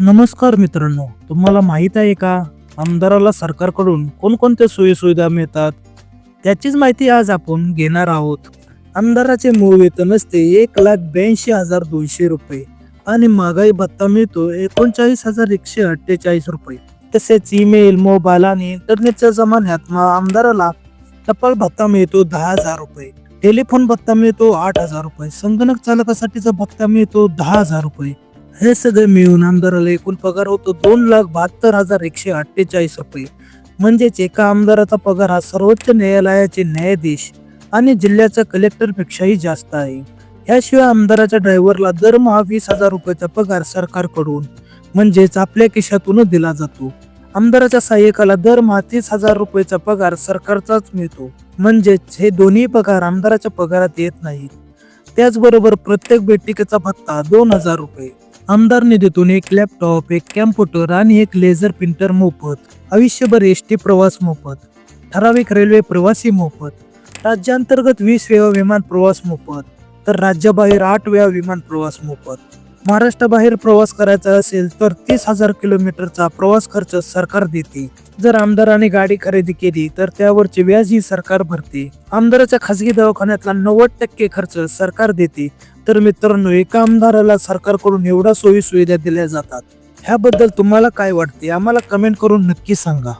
नमस्कार मित्रांनो तुम्हाला माहीत आहे का? आमदाराला सरकारकडून कोणकोणत्या सोयीसुविधा मिळतात? त्याचीच माहिती आज आपण घेणार आहोत. आमदाराचे मूळ वेतन असते एक लाख ब्याऐंशी हजार दोनशे रुपये आणि महागाई भत्ता मिळतो एकोणचाळीस हजार एकशे अठ्ठेचाळीस रुपये. तसेच ईमेल मोबाईल आणि इंटरनेटच्या जमान्यात आमदाराला टपाल भत्ता मिळतो दहा हजार रुपये टेलिफोन भत्ता मिळतो आठ हजार रुपये संगणक चालकासाठीचा भत्ता मिळतो दहा हजार रुपये हे सगळे मिळून आमदाराला एकूण पगार होतो दोन लाख बहात्तर हजार एकशे अठ्ठेचाळीस रुपये. म्हणजेच एका आमदाराचा पगार हा सर्वोच्च न्यायालयाचे न्यायाधीश आणि जिल्ह्याच्या कलेक्टरपेक्षाही जास्त आहे. याशिवाय आमदाराच्या ड्रायव्हरला दरमहा वीस हजार रुपयाचा पगार सरकारकडून म्हणजेच आपल्या खिशातूनच दिला जातो. आमदाराच्या सहाय्यकाला दरमहा तीस हजार रुपयाचा पगार सरकारचाच मिळतो. म्हणजेच हे दोन्ही पगार आमदाराच्या पगारात येत नाहीत. त्याचबरोबर प्रत्येक बैठकीचा भत्ता दोन हजार रुपये. आमदार निधीतून एक लॅपटॉप एक कॅम्प्युटर आणि एक लेझर प्रिंटर मोफत आयुष्यभर एस टी प्रवास मोफत ठराविक रेल्वे प्रवासी मोफत राज्यांतर्गत वीस वेळा विमान प्रवास मोफत तर राज्याबाहेर आठ वेळा विमान प्रवास मोफत. महाराष्ट्राबाहेर प्रवास करायचा असेल तर तीस हजार किलोमीटरचा प्रवास खर्च सरकार देते. जर आमदाराने गाडी खरेदी केली तर त्यावरचे व्याजही सरकार भरते. आमदाराच्या खासगी दवाखान्यातला नव्वद टक्के खर्च सरकार देते. तर मित्रांनो एका आमदाराला सरकारकडून एवढ्या सोयी सुविधा दिल्या जातात. ह्याबद्दल तुम्हाला काय वाटते? आम्हाला कमेंट करून नक्की सांगा.